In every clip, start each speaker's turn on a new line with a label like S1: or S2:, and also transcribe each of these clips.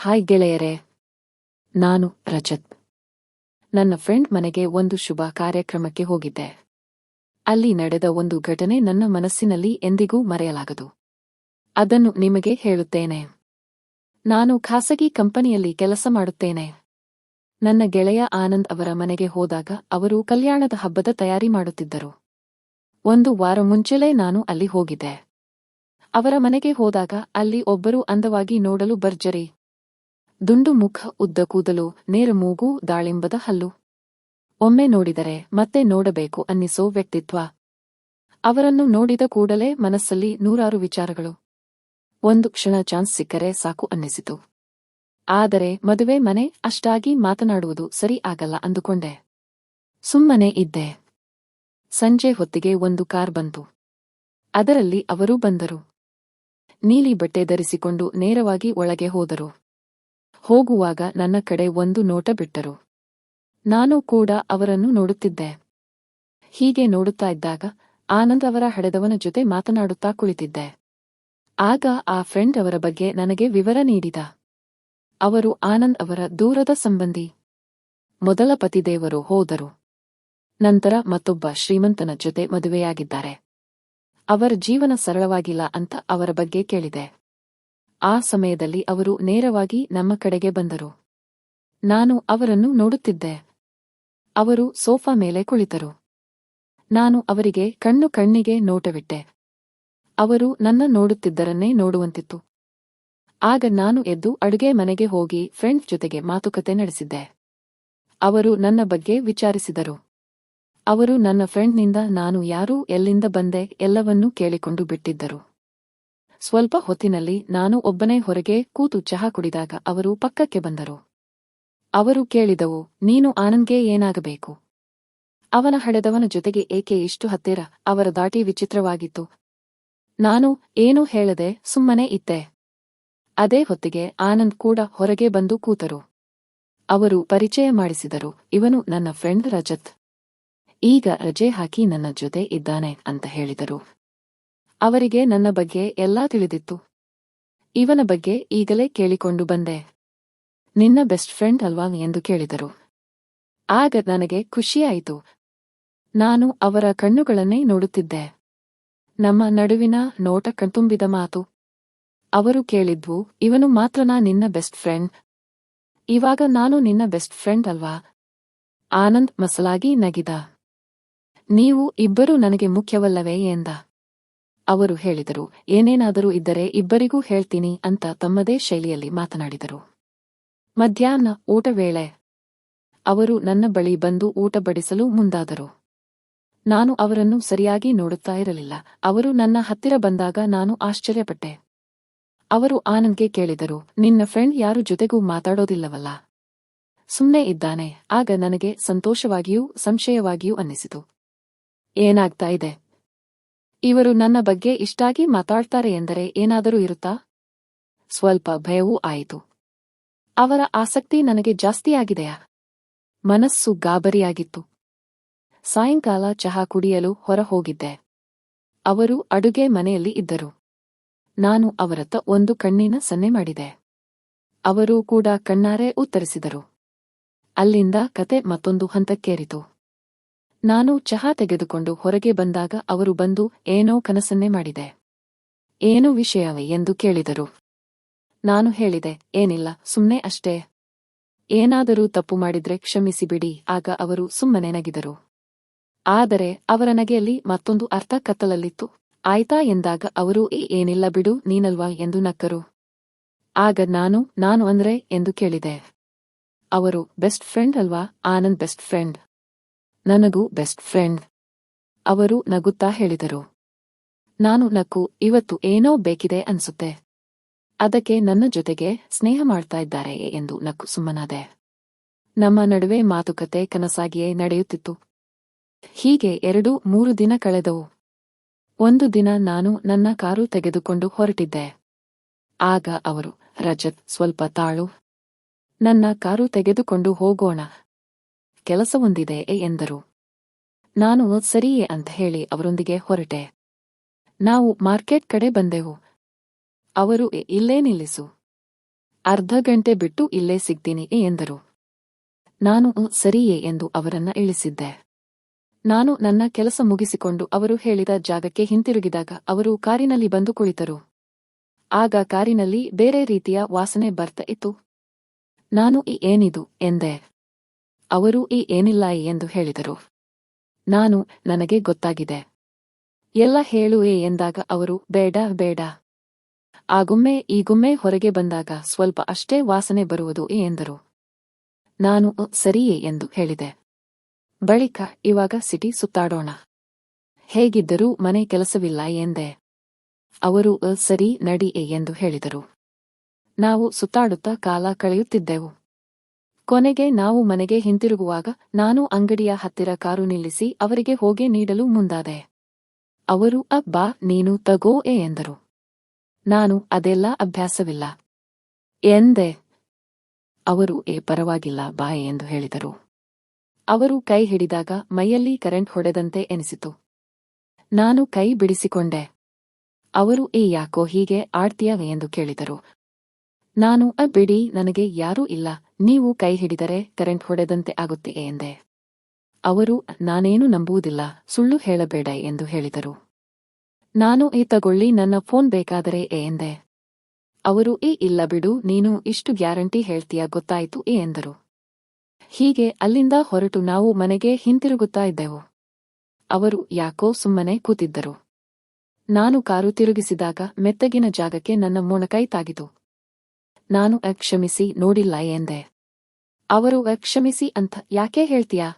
S1: Hi ಗೆಳೆಯರೇ, ನಾನು ರಜತ್. ನನ್ನ ಫ್ರೆಂಡ್ ಮನೆಗೆ ಒಂದು ಶುಭ ಕಾರ್ಯಕ್ರಮಕ್ಕೆ ಹೋಗಿದ್ದೆ. ಅಲ್ಲಿ ನಡೆದ ಒಂದು ಘಟನೆ ನನ್ನ ಮನಸ್ಸಿನಲ್ಲಿ ಎಂದಿಗೂ ಮರೆಯಲಾಗದು. ಅದನ್ನು ನಿಮಗೆ ಹೇಳುತ್ತೇನೆ. ನಾನು ಖಾಸಗಿ ಕಂಪನಿಯಲ್ಲಿ ಕೆಲಸ ಮಾಡುತ್ತೇನೆ. ನನ್ನ ಗೆಳೆಯ ಆನಂದ್ ಅವರ ಮನೆಗೆ ಹೋದಾಗ ಅವರು ಕಲ್ಯಾಣದ ಹಬ್ಬದ ತಯಾರಿ ಮಾಡುತ್ತಿದ್ದರು. ಒಂದು ವಾರ ಮುಂಚೆಲೇ ನಾನು ಅಲ್ಲಿ ಹೋಗಿದ್ದೆ. ಅವರ ಮನೆಗೆ ಹೋದಾಗ ಅಲ್ಲಿ ಒಬ್ಬರು ಅಂದವಾಗಿ ನೋಡಲು ಭರ್ಜರಿ ದುಂಡು ಮುಖ ಉದ್ದ ಕೂದಲು, ನೇರ ಮೂಗು, ದಾಳಿಂಬದ ಹಲ್ಲು. ಒಮ್ಮೆ ನೋಡಿದರೆ ಮತ್ತೆ ನೋಡಬೇಕು ಅನ್ನಿಸೋ ವ್ಯಕ್ತಿತ್ವ. ಅವರನ್ನು ನೋಡಿದ ಕೂಡಲೇ ಮನಸ್ಸಲ್ಲಿ ನೂರಾರು ವಿಚಾರಗಳು. ಒಂದು ಕ್ಷಣ ಚಾನ್ಸ್ ಸಿಕ್ಕರೆ ಸಾಕು ಅನ್ನಿಸಿತು. ಆದರೆ ಮದುವೆ ಮನೆ ಅಷ್ಟಾಗಿ ಮಾತನಾಡುವುದು ಸರಿ ಆಗಲ್ಲ ಅಂದುಕೊಂಡೆ. ಸುಮ್ಮನೆ ಇದ್ದೆ. ಸಂಜೆ ಹೊತ್ತಿಗೆ ಒಂದು ಕಾರ್ ಬಂತು. ಅದರಲ್ಲಿ ಅವರೂ ಬಂದರು. ನೀಲಿ ಬಟ್ಟೆ ಧರಿಸಿಕೊಂಡು ನೇರವಾಗಿ ಒಳಗೆ ಹೋದರು. ಹೋಗುವಾಗ ನನ್ನ ಕಡೆ ಒಂದು ನೋಟ ಬಿಟ್ಟರು. ನಾನು ಕೂಡ ಅವರನ್ನು ನೋಡುತ್ತಿದ್ದೆ. ಹೀಗೆ ನೋಡುತ್ತಾ ಇದ್ದಾಗ ಆನಂದ್ ಅವರ ಹಡೆದವನ ಜೊತೆ ಮಾತನಾಡುತ್ತಾ ಕುಳಿತಿದ್ದೆ. ಆಗ ಆ ಫ್ರೆಂಡ್ ಅವರ ಬಗ್ಗೆ ನನಗೆ ವಿವರ ನೀಡಿದ. ಅವರು ಆನಂದ್ ಅವರ ದೂರದ ಸಂಬಂಧಿ. ಮೊದಲ ಪತಿದೇವರು ಹೋದರು. ನಂತರ ಮತ್ತೊಬ್ಬ ಶ್ರೀಮಂತನ ಜೊತೆ ಮದುವೆಯಾಗಿದ್ದಾರೆ. ಅವರ ಜೀವನ ಸರಳವಾಗಿಲ್ಲ ಅಂತ ಅವರ ಬಗ್ಗೆ ಕೇಳಿದೆ. ಆ ಸಮಯದಲ್ಲಿ ಅವರು ನೇರವಾಗಿ ನಮ್ಮ ಕಡೆಗೆ ಬಂದರು. ನಾನು ಅವರನ್ನು ನೋಡುತ್ತಿದ್ದೆ. ಅವರು ಸೋಫಾ ಮೇಲೆ ಕುಳಿತರು. ನಾನು ಅವರಿಗೆ ಕಣ್ಣು ಕಣ್ಣಿಗೆ ನೋಟವಿಟ್ಟೆ. ಅವರು ನನ್ನ ನೋಡುತ್ತಿದ್ದರನ್ನೇ ನೋಡುವಂತಿತ್ತು. ಆಗ ನಾನು ಎದ್ದು ಅಡುಗೆ ಮನೆಗೆ ಹೋಗಿ ಫ್ರೆಂಡ್ ಜೊತೆಗೆ ಮಾತುಕತೆ ನಡೆಸಿದ್ದೆ. ಅವರು ನನ್ನ ಬಗ್ಗೆ ವಿಚಾರಿಸಿದರು. ಅವರು ನನ್ನ ಫ್ರೆಂಡ್ನಿಂದ ನಾನು ಯಾರು ಎಲ್ಲಿಂದ ಬಂದೆ ಎಲ್ಲವನ್ನೂ ಕೇಳಿಕೊಂಡು ಬಿಟ್ಟಿದ್ದರು. ಸ್ವಲ್ಪ ಹೊತ್ತಿನಲ್ಲಿ ನಾನು ಒಬ್ಬನೇ ಹೊರಗೆ ಕೂತು ಚಹಾ ಕುಡಿದಾಗ ಅವರು ಪಕ್ಕಕ್ಕೆ ಬಂದರು. ಅವರು ಕೇಳಿದವು, ನೀನು ಆನಂದ್ಗೆ ಏನಾಗಬೇಕು? ಅವನ ಹಡೆದವನ ಜೊತೆಗೆ ಏಕೆ ಇಷ್ಟು ಹತ್ತಿರ? ಅವರ ದಾಟಿ ವಿಚಿತ್ರವಾಗಿತ್ತು. ನಾನು ಏನೂ ಹೇಳದೆ ಸುಮ್ಮನೆ ಇದ್ದೆ. ಅದೇ ಹೊತ್ತಿಗೆ ಆನಂದ್ ಕೂಡ ಹೊರಗೆ ಬಂದು ಕೂತರು. ಅವರು ಪರಿಚಯ ಮಾಡಿಸಿದರು, ಇವನು ನನ್ನ ಫ್ರೆಂಡ್ ರಜತ್. ಈಗ ರಜೆ ಹಾಕಿ ನನ್ನ ಜೊತೆ ಇದ್ದಾನೆ ಅಂತ ಹೇಳಿದರು. ಅವರಿಗೆ ನನ್ನ ಬಗ್ಗೆ ಎಲ್ಲಾ ತಿಳಿದಿತ್ತು. ಇವನ ಬಗ್ಗೆ ಈಗಲೇ ಕೇಳಿಕೊಂಡು ಬಂದೆ. ನಿನ್ನ ಬೆಸ್ಟ್ ಫ್ರೆಂಡ್ ಅಲ್ವಾ ಎಂದು ಕೇಳಿದರು. ಆಗ ನನಗೆ ಖುಷಿಯಾಯಿತು. ನಾನು ಅವರ ಕಣ್ಣುಗಳನ್ನೇ ನೋಡುತ್ತಿದ್ದೆ. ನಮ್ಮ ನಡುವಿನ ನೋಟ ಕಣ್ತುಂಬಿದ ಮಾತು. ಅವರು ಕೇಳಿದ್ವು ಇವನು ಮಾತ್ರನಾ ನಿನ್ನ ಬೆಸ್ಟ್ ಫ್ರೆಂಡ್. ಇವಾಗ ನಾನು ನಿನ್ನ ಬೆಸ್ಟ್ ಫ್ರೆಂಡ್ ಅಲ್ವಾ? ಆನಂದ್ ಮಸಲಾಗಿ ನಗಿದ. ನೀವು ಇಬ್ಬರೂ ನನಗೆ ಮುಖ್ಯವಲ್ಲವೇ ಎಂದ. ಅವರು ಹೇಳಿದರು, ಏನೇನಾದರೂ ಇದ್ದರೆ ಇಬ್ಬರಿಗೂ ಹೇಳ್ತೀನಿ ಅಂತ ತಮ್ಮದೇ ಶೈಲಿಯಲ್ಲಿ ಮಾತನಾಡಿದರು. ಮಧ್ಯಾಹ್ನ ಊಟ ವೇಳೆ ಅವರು ನನ್ನ ಬಳಿ ಬಂದು ಊಟ ಬಡಿಸಲು ಮುಂದಾದರು. ನಾನು ಅವರನ್ನು ಸರಿಯಾಗಿ ನೋಡುತ್ತಾ ಇರಲಿಲ್ಲ. ಅವರು ನನ್ನ ಹತ್ತಿರ ಬಂದಾಗ ನಾನು ಆಶ್ಚರ್ಯಪಟ್ಟೆ. ಅವರು ಆನಂದ್ಗೆ ಕೇಳಿದರು, ನಿನ್ನ ಫ್ರೆಂಡ್ ಯಾರು ಜೊತೆಗೂ ಮಾತಾಡೋದಿಲ್ಲವಲ್ಲ? ಸುಮ್ಮನೆ ಇದ್ದಾನೆ. ಆಗ ನನಗೆ ಸಂತೋಷವಾಗಿಯೂ ಸಂಶಯವಾಗಿಯೂ ಅನ್ನಿಸಿತು. ಏನಾಗ್ತಾ ಇದೆ? ಇವರು ನನ್ನ ಬಗ್ಗೆ ಇಷ್ಟಾಗಿ ಮಾತಾಡ್ತಾರೆ ಎಂದರೆ ಏನಾದರೂ ಇರುತ್ತಾ? ಸ್ವಲ್ಪ ಭಯವೂ ಆಯಿತು. ಅವರ ಆಸಕ್ತಿ ನನಗೆ ಜಾಸ್ತಿಯಾಗಿದೆಯಾ? ಮನಸ್ಸು ಗಾಬರಿಯಾಗಿತ್ತು. ಸಾಯಂಕಾಲ ಚಹಾ ಕುಡಿಯಲು ಹೊರ ಹೋಗಿದ್ದೆ ಅವರು ಅಡುಗೆ ಮನೆಯಲ್ಲಿ ಇದ್ದರು. ನಾನು ಅವರತ್ತ ಒಂದು ಕಣ್ಣಿನ ಸನ್ನೆ ಮಾಡಿದೆ. ಅವರು ಕೂಡ ಕಣ್ಣಾರೆ ಉತ್ತರಿಸಿದರು. ಅಲ್ಲಿಂದ ಕತೆ ಮತ್ತೊಂದು ಹಂತಕ್ಕೇರಿತು. ನಾನು ಚಹಾ ತೆಗೆದುಕೊಂಡು ಹೊರಗೆ ಬಂದಾಗ ಅವರು ಬಂದು ಏನೋ ಕನಸನ್ನೇ ಮಾಡಿದೆ. ಏನು ವಿಷಯವೇ ಎಂದು ಕೇಳಿದರು. ನಾನು ಹೇಳಿದೆ, ಏನಿಲ್ಲ ಸುಮ್ಮನೆ ಅಷ್ಟೇ. ಏನಾದರೂ ತಪ್ಪು ಮಾಡಿದ್ರೆ ಕ್ಷಮಿಸಿಬಿಡಿ, ಆಗ ಅವರು ಸುಮ್ಮನೆ ನಗಿದರು. ಆದರೆ ಅವರ ನಗೆಯಲ್ಲಿ ಮತ್ತೊಂದು ಅರ್ಥ ಕತ್ತಲಲ್ಲಿತ್ತು. ಆಯ್ತಾ ಎಂದಾಗ ಅವರು ಏನಿಲ್ಲ ಬಿಡು, ನೀನಲ್ವಾ? ಎಂದು ನಕ್ಕರು. ಆಗ ನಾನು ನಾನು ಅಂದ್ರೆ? ಎಂದು ಕೇಳಿದೆ. ಅವರು, ಬೆಸ್ಟ್ ಫ್ರೆಂಡ್ ಅಲ್ವಾ? Anand, best friend. ನನಗೂ ಬೆಸ್ಟ್ ಫ್ರೆಂಡ್. ಅವರು ನಗುತ್ತಾ ಹೇಳಿದರು. ನಾನು ನಕ್ಕು, ಇವತ್ತು ಏನೋ ಬೇಕಿದೆ ಅನ್ಸುತ್ತೆ. ಅದಕ್ಕೆ ನನ್ನ ಜೊತೆಗೆ ಸ್ನೇಹ ಮಾಡ್ತಾ ಇದ್ದಾರೆ ಎಂದು ನಕ್ಕು ಸುಮ್ಮನಾದೆ. ನಮ್ಮ ನಡುವೆ ಮಾತುಕತೆ ಕನಸಾಗಿಯೇ ನಡೆಯುತ್ತಿತ್ತು. ಹೀಗೆ ಎರಡು, ಮೂರು ದಿನ ಕಳೆದವು. ಒಂದು ದಿನ ನಾನು ನನ್ನ ಕಾರು ತೆಗೆದುಕೊಂಡು ಹೊರಟಿದ್ದೆ. ಆಗ ಅವರು, ರಜತ್, ಸ್ವಲ್ಪ ತಾಳು. ನನ್ನ ಕಾರು ತೆಗೆದುಕೊಂಡು ಹೋಗೋಣ. ಕೆಲಸವೊಂದಿದೆ ಎಂದರು. ನಾನು ಸರಿಯೇ ಅಂತ ಹೇಳಿ ಅವರೊಂದಿಗೆ ಹೊರಟೆ. ನಾವು ಮಾರ್ಕೆಟ್ ಕಡೆ ಬಂದೆವು. ಅವರು "ಎ, ಇಲ್ಲೇ ನಿಲ್ಲಿಸು. ಅರ್ಧ ಗಂಟೆ ಬಿಟ್ಟು ಇಲ್ಲೇ ಸಿಗ್ತೀನಿ ಎಂದರು. ನಾನು "ಉಂ, ಸರಿಯೇ ಎಂದು ಅವರನ್ನ ಇಳಿಸಿದ್ದೆ. ನಾನು ನನ್ನ ಕೆಲಸ ಮುಗಿಸಿಕೊಂಡು ಅವರು ಹೇಳಿದ ಜಾಗಕ್ಕೆ ಹಿಂತಿರುಗಿದಾಗ ಅವರು ಕಾರಿನಲ್ಲಿ ಬಂದು ಕುಳಿತರು. ಆಗ ಕಾರಿನಲ್ಲಿ ಬೇರೆ ರೀತಿಯ ವಾಸನೆ ಬರ್ತಾ ಇತ್ತು. ನಾನು ಏನಿದು? ಎಂದೆ. ಅವರು ಈ ಏನಿಲ್ಲ ಎಂದು ಹೇಳಿದರು. ನಾನು ನನಗೆ ಗೊತ್ತಾಗಿದೆ. ಎಲ್ಲ ಹೇಳುವೆ ಎಂದಾಗ ಅವರು ಬೇಡ ಬೇಡ. ಆಗುಮ್ಮೆ ಈಗುಮ್ಮೆ ಹೊರಗೆ ಬಂದಾಗ ಸ್ವಲ್ಪ ಅಷ್ಟೇ ವಾಸನೆ ಬರುವುದು ಎಂದರು. ನಾನು ಸರಿಯೇ ಎಂದು ಹೇಳಿದೆ. ಬಳಿಕ ಇವಾಗ ಸಿಟಿ ಸುತ್ತಾಡೋಣ. ಹೇಗಿದ್ದರೂ ಮನೆ ಕೆಲಸವಿಲ್ಲ ಎಂದೆ. ಅವರು "ಅ, ಸರಿ ನಡಿಯೆ ಎಂದು ಹೇಳಿದರು. ನಾವು ಸುತ್ತಾಡುತ್ತಾ ಕಾಲ ಕಳೆಯುತ್ತಿದ್ದೆವು. ಕೊನೆಗೆ ನಾವು ಮನೆಗೆ ಹಿಂತಿರುಗುವಾಗ ನಾನು ಅಂಗಡಿಯ ಹತ್ತಿರ ಕಾರು ನಿಲ್ಲಿಸಿ ಅವರಿಗೆ ಹೋಗೆ ನೀಡಲು ಮುಂದಾದೆ. ಅವರು, ಅಬ್ಬಾ, ನೀನು ತಗೋ ಎ ಎಂದರು. ನಾನು, ಅದೆಲ್ಲ ಅಭ್ಯಾಸವಿಲ್ಲ ಎಂದೆ. ಅವರು, ಏ, ಪರವಾಗಿಲ್ಲ, ಬಾ ಎಂದು ಹೇಳಿದರು. ಅವರು ಕೈ ಹಿಡಿದಾಗ ಮೈಯಲ್ಲಿ ಕರೆಂಟ್ ಹೊಡೆದಂತೆ ಎನಿಸಿತು. ನಾನು ಕೈ ಬಿಡಿಸಿಕೊಂಡೆ. ಅವರು, ಏ, ಯಾಕೋ ಹೀಗೆ ಆಡ್ತೀಯವೆ ಎಂದು ಕೇಳಿದರು. ನಾನು ಅ ಬಿಡಿ ನನಗೆ ಯಾರೂ ಇಲ್ಲ. ನೀವು ಕೈ ಹಿಡಿದರೆ ಕರೆಂಟ್ ಹೊಡೆದಂತೆ ಆಗುತ್ತೆ ಎಂದೆ. ಅವರು, ನಾನೇನು ನಂಬುವುದಿಲ್ಲ, ಸುಳ್ಳು ಹೇಳಬೇಡ ಎಂದು ಹೇಳಿದರು. ನಾನು ಈ ತಗೊಳ್ಳಿ ನನ್ನ ಫೋನ್ ಬೇಕಾದರೆ ಏ ಎಂದೆ. ಅವರು, ಏ, ಇಲ್ಲ ಬಿಡು, ನೀನು ಇಷ್ಟು ಗ್ಯಾರಂಟಿ ಹೇಳ್ತೀಯ ಗೊತ್ತಾಯಿತು ಏ ಎಂದರು. ಹೀಗೆ ಅಲ್ಲಿಂದ ಹೊರಟು ನಾವು ಮನೆಗೆ ಹಿಂತಿರುಗುತ್ತಾ ಇದ್ದೆವು. ಅವರು ಯಾಕೋ ಸುಮ್ಮನೆ ಕೂತಿದ್ದರು. ನಾನು ಕಾರು ತಿರುಗಿಸಿದಾಗ ಮೆತ್ತಗಿನ ಜಾಗಕ್ಕೆ ನನ್ನ ಮೊಣಕೈ ತಾಗಿತು. ನಾನು ಅಕ್ಷಮಿಸಿ ಕ್ಷಮಿಸಿ ನೋಡಿಲ್ಲ ಎಂದೆ. ಅವರು ಅಕ್ಷಮಿಸಿ ಕ್ಷಮಿಸಿ ಅಂತ ಯಾಕೆ ಹೇಳ್ತೀಯಾ?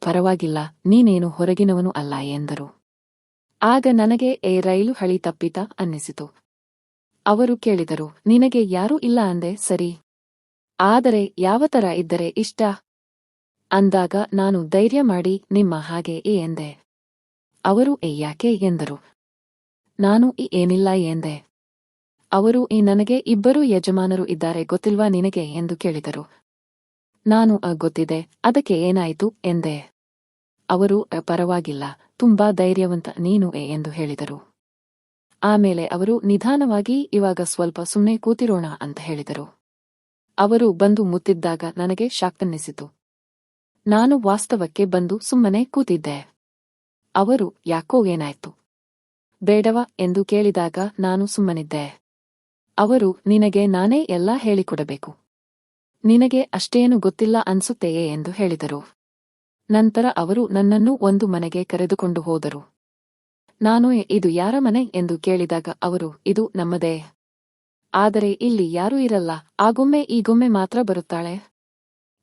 S1: ಪರವಾಗಿಲ್ಲ, ನೀನೇನು ಹೊರಗಿನವನು ಅಲ್ಲ ಎಂದರು. ಆಗ ನನಗೆ ಏ ರೈಲು ಹಳಿ ತಪ್ಪಿತ ಅನ್ನಿಸಿತು. ಅವರು ಕೇಳಿದರು, ನಿನಗೆ ಯಾರೂ ಇಲ್ಲ ಅಂದೆ, ಸರಿ. ಆದರೆ ಯಾವ ತರ ಇದ್ದರೆ ಇಷ್ಟ? ಅಂದಾಗ ನಾನು ಧೈರ್ಯ ಮಾಡಿ, ನಿಮ್ಮ ಹಾಗೆ ಏ ಎಂದೆ. ಅವರು, ಏ ಯಾಕೆ ಎಂದರು. ನಾನು ಈ ಏನಿಲ್ಲ ಎಂದೆ. ಅವರು ಈ ನನಗೆ ಇಬ್ಬರು ಯಜಮಾನರು ಇದ್ದಾರೆ ಗೊತ್ತಿಲ್ವಾ ನಿನಗೆ ಎಂದು ಕೇಳಿದರು. ನಾನು "ಅ, ಗೊತ್ತಿದೆ. ಅದಕ್ಕೆ ಏನಾಯಿತು? ಎಂದೆ. ಅವರು ಪರವಾಗಿಲ್ಲ. ತುಂಬಾ ಧೈರ್ಯವಂತ ನೀನು ಎ ಎಂದು ಹೇಳಿದರು. ಆಮೇಲೆ ಅವರು ನಿಧಾನವಾಗಿ ಇವಾಗ ಸ್ವಲ್ಪ ಸುಮ್ಮನೆ ಕೂತಿರೋಣ ಅಂತ ಹೇಳಿದರು. ಅವರು ಬಂದು ಮುತ್ತಿದ್ದಾಗ ನನಗೆ ಶಾಕ್ತನ್ನಿಸಿತು ನಾನು ವಾಸ್ತವಕ್ಕೆ ಬಂದು ಸುಮ್ಮನೆ ಕೂತಿದ್ದೆ. ಅವರು ಯಾಕೋ ಏನಾಯ್ತು? ಬೇಡವ ಎಂದು ಕೇಳಿದಾಗ ನಾನು ಸುಮ್ಮನಿದ್ದೆ. ಅವರು ನಿನಗೆ ನಾನೇ ಎಲ್ಲ ಹೇಳಿಕೊಡಬೇಕು. ನಿನಗೆ ಅಷ್ಟೇನು ಗೊತ್ತಿಲ್ಲ ಅನ್ಸುತ್ತೆಯೇ ಎಂದು ಹೇಳಿದರು. ನಂತರ ಅವರು ನನ್ನನ್ನು ಒಂದು ಮನೆಗೆ ಕರೆದುಕೊಂಡು ಹೋದರು. ನಾನು ಇದು ಯಾರ ಮನೆ? ಎಂದು ಕೇಳಿದಾಗ ಅವರು ಇದು ನಮ್ಮದೇ. ಆದರೆ ಇಲ್ಲಿ ಯಾರೂ ಇರಲ್ಲ. ಆಗೊಮ್ಮೆ ಈಗೊಮ್ಮೆ ಮಾತ್ರ ಬರುತ್ತಾಳೆ.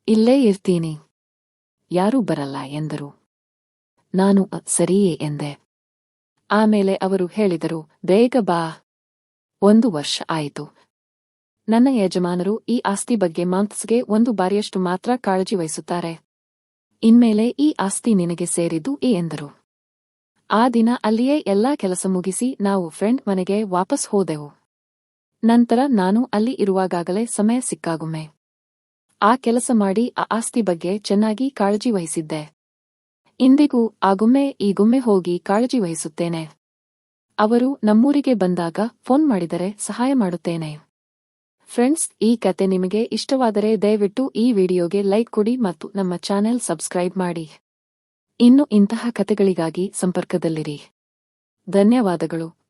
S1: ಇಲ್ಲೇ ಇರ್ತೀನಿ. ಯಾರೂ ಬರಲ್ಲ ಎಂದರು. ನಾನು "ಅ, ಸರಿಯೇ ಎಂದೆ. ಆಮೇಲೆ ಅವರು ಹೇಳಿದರು ಬೇಗ ಬಾ. ಒಂದು ವರ್ಷ ಆಯಿತು. ನನ್ನ ಯಜಮಾನರು ಈ ಆಸ್ತಿ ಬಗ್ಗೆ ಮಂತ್ಸ್ಗೆ ಒಂದು ಬಾರಿಯಷ್ಟು ಮಾತ್ರ ಕಾಳಜಿ ವಹಿಸುತ್ತಾರೆ. ಇನ್ಮೇಲೆ ಈ ಆಸ್ತಿ ನಿನಗೆ ಸೇರಿದ್ದು ಈ ಎಂದರು. ಆ ದಿನ ಅಲ್ಲಿಯೇ ಎಲ್ಲಾ ಕೆಲಸ ಮುಗಿಸಿ ನಾವು ಫ್ರೆಂಡ್ ಮನೆಗೆ ವಾಪಸ್ ಹೋದೆವು. ನಂತರ ನಾನು ಅಲ್ಲಿ ಇರುವಾಗಾಗಲೇ ಸಮಯ ಸಿಕ್ಕಾಗೊಮ್ಮೆ. ಆ ಕೆಲಸ ಮಾಡಿ ಆ ಆಸ್ತಿ ಬಗ್ಗೆ ಚೆನ್ನಾಗಿ ಕಾಳಜಿ ವಹಿಸಿದ್ದೆ. ಇಂದಿಗೂ ಆಗೊಮ್ಮೆ ಈಗೊಮ್ಮೆ ಹೋಗಿ ಕಾಳಜಿ ವಹಿಸುತ್ತೇನೆ. ಅವರು ನಮ್ಮೂರಿಗೆ ಬಂದಾಗ ಫೋನ್ ಮಾಡಿದರೆ ಸಹಾಯ ಮಾಡುತ್ತೇನೆ. ಫ್ರೆಂಡ್ಸ್, ಈ ಕತೆ ನಿಮಗೆ ಇಷ್ಟವಾದರೆ ದಯವಿಟ್ಟು ಈ ವಿಡಿಯೋಗೆ ಲೈಕ್ ಕೊಡಿ ಮತ್ತು ನಮ್ಮ ಚಾನೆಲ್ ಸಬ್ಸ್ಕ್ರೈಬ್ ಮಾಡಿ. ಇನ್ನು ಇಂತಹ ಕತೆಗಳಿಗಾಗಿ ಸಂಪರ್ಕದಲ್ಲಿರಿ. ಧನ್ಯವಾದಗಳು.